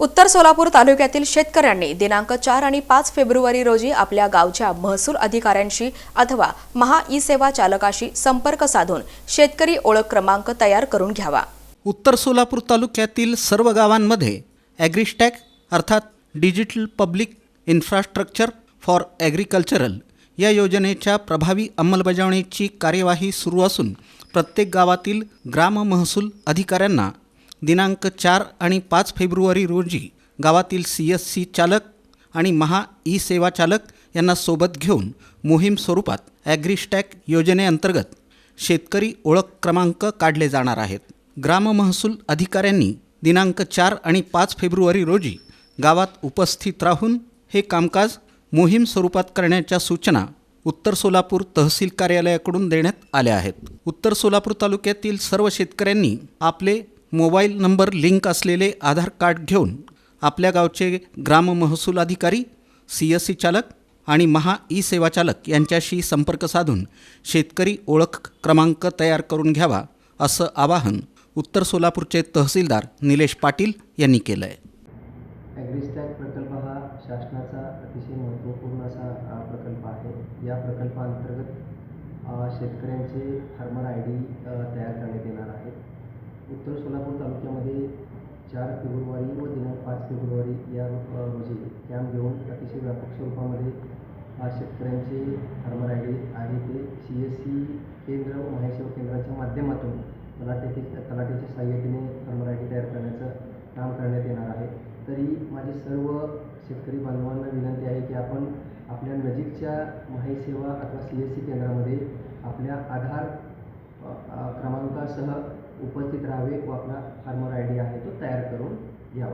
उत्तर सोलापूर तालुक्यातील शेतकऱ्यांनी दिनांक चार आणि पाच फेब्रुवारी रोजी आपल्या गावच्या महसूल अधिकाऱ्यांशी अथवा महा ई सेवा चालकाशी संपर्क साधून शेतकरी ओळख क्रमांक तयार करून घ्यावा. उत्तर सोलापूर तालुक्यातील सर्व गावांमध्ये ॲग्रिस्टॅक अर्थात digital public infrastructure for agricultural या योजनेच्या प्रभावी अंमलबजावणीची कार्यवाही सुरू असून प्रत्येक गावातील ग्राम महसूल अधिकाऱ्यांना दिनांक चार आणि पाच फेब्रुवारी रोजी गावातील सी एस सी चालक आणि महा ई सेवा चालक यांना सोबत घेऊन मोहीम स्वरूपात ॲग्रीस्टॅक योजनेअंतर्गत शेतकरी ओळख क्रमांक काढले जाणार आहेत. ग्राम महसूल अधिकाऱ्यांनी दिनांक चार आणि पाच फेब्रुवारी रोजी गावात उपस्थित राहून हे कामकाज मोहीम स्वरूपात करण्याच्या सूचना उत्तर सोलापूर तहसील कार्यालयाकडून देण्यात आल्या आहेत. उत्तर सोलापूर तालुक्यातील सर्व शेतकऱ्यांनी आपले मोबाईल नंबर लिंक असलेले आधार कार्ड घेऊन आपल्या गावचे ग्राम महसूल अधिकारी सी एस सी चालक आणि महा ई सेवा चालक यांच्याशी संपर्क साधून शेतकरी ओळख क्रमांक तयार करून घ्यावा असं आवाहन उत्तर सोलापूरचे तहसीलदार निलेश पाटील यांनी केलं आहे ॲग्रिस्टॅक प्रकल्प हा शासनाचा अतिशय महत्त्वपूर्ण असा प्रकल्प आहे. या प्रकल्पाअंतर्गत शेतकऱ्यांचे फार्मर आय डी तयार करण्यात येणार आहे. उत्तर सोलापूर चार फेब्रुवारी व दिनांक पाच फेब्रुवारी या रोजी कॅम्प घेऊन अतिशय व्यापक स्वरूपामध्ये आज शेतकऱ्यांचे फार्मर आय डी आहे. ते सी एस सी केंद्र व महासेवा केंद्राच्या माध्यमातून तलाट्याचे तलाट्याच्या सहाय्यतेने फार्मर आय डी तयार करण्याचं काम करण्यात येणार आहे. तरी माझी सर्व शेतकरी बांधवांना विनंती आहे की आपण आपल्या नजीकच्या माहिसेवा अथवा सी एस सी केंद्रामध्ये आपल्या आधार क्रमांकासह उपस्थित राहावे व आपला फार्मर आय डी आहे तो तयार करून घ्यावा.